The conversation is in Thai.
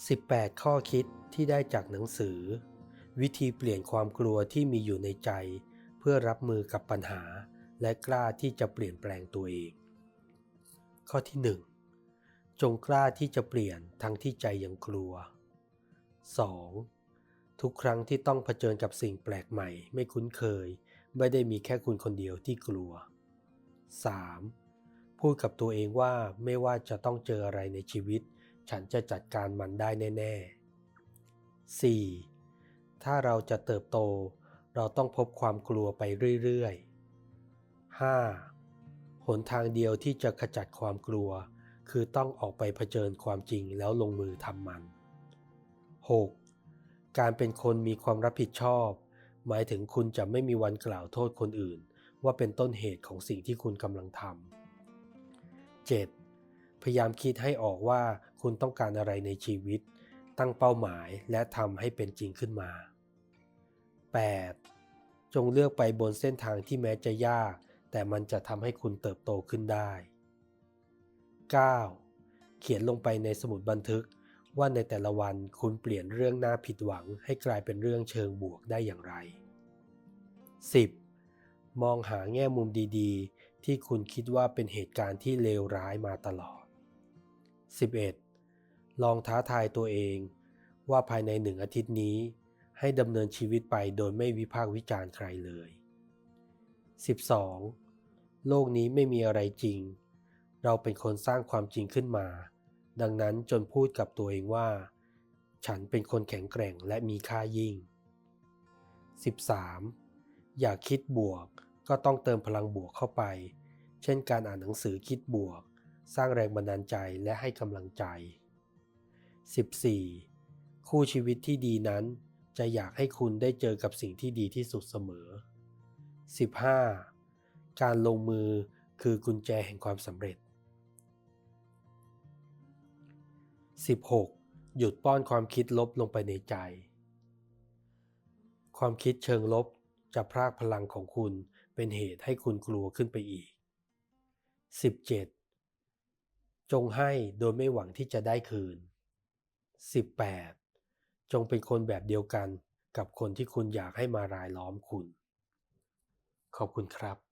18 ข้อคิดที่ได้จากหนังสือ วิธีเปลี่ยนความกลัวที่มีอยู่ในใจ เพื่อรับมือกับปัญหา และกล้าที่จะเปลี่ยนแปลงตัวเอง ข้อที่ 1 จงกล้าที่จะเปลี่ยนทั้งที่ใจยังกลัว 2. ทุกครั้งที่ต้องเผชิญกับสิ่งแปลกใหม่ ไม่คุ้นเคย ไม่ได้มีแค่คุณคนเดียวที่กลัว 3. พูดกับตัวเองว่าไม่ว่าจะต้องเจออะไรในชีวิต ฉันจะจัดการมันได้แน่ ๆ 4. ถ้าเราจะเติบโต เราต้องพบความกลัวไปเรื่อยๆ 5. หนทางเดียวที่จะขจัดความกลัว คือต้องออกไปเผชิญความจริงแล้วลงมือทำมัน 6. การเป็นคนมีความรับผิดชอบ หมายถึงคุณจะไม่มีวันกล่าวโทษคนอื่น ว่าเป็นต้นเหตุของสิ่งที่คุณกำลังทำ 7. พยายามคิดให้ออกว่า คุณต้องการอะไรในชีวิต ตั้งเป้าหมายและทำให้เป็นจริงขึ้นมา 8. จงเลือกไปบนเส้นทางที่แม้จะยาก แต่มันจะทำให้คุณเติบโตขึ้นได้ 9. เขียนลงไปในสมุดบันทึกว่าในแต่ละวันคุณเปลี่ยนเรื่องน่าผิดหวัง ให้กลายเป็นเรื่องเชิงบวกได้อย่างไร 10. มองหาแง่มุมดีๆ ที่คุณคิดว่าเป็นเหตุการณ์ที่เลวร้ายมาตลอด 11. ลองท้าทายตัวเอง ว่าภายในหนึ่งอาทิตย์นี้ ให้ดำเนินชีวิตไปโดยไม่วิพากษ์วิจารณ์ใครเลย 12. โลกนี้ไม่มีอะไรจริง เราเป็นคนสร้างความจริงขึ้นมา ดังนั้นจนพูดกับตัวเองว่า ฉันเป็นคนแข็งแกร่งและมีค่ายิ่ง 13. อยากคิดบวกก็ต้องเติมพลังบวกเข้าไป เช่นการอ่านหนังสือคิดบวก สร้างแรงบันดาลใจและให้กำลังใจ 14. คู่ชีวิตที่ดีนั้น จะอยากให้คุณได้เจอกับสิ่งที่ดีที่สุดเสมอ 15. การลงมือคือกุญแจแห่งความสำเร็จ 16. หยุดป้อนความคิดลบลงไปในใจ ความคิดเชิงลบจะพรากพลังของคุณเป็นเหตุให้คุณกลัวขึ้นไปอีก 17. จงให้โดยไม่หวังที่จะได้คืน 18. จงเป็นคนแบบเดียวกันกับคนที่คุณอยากให้มารายล้อมคุณ ขอบคุณครับ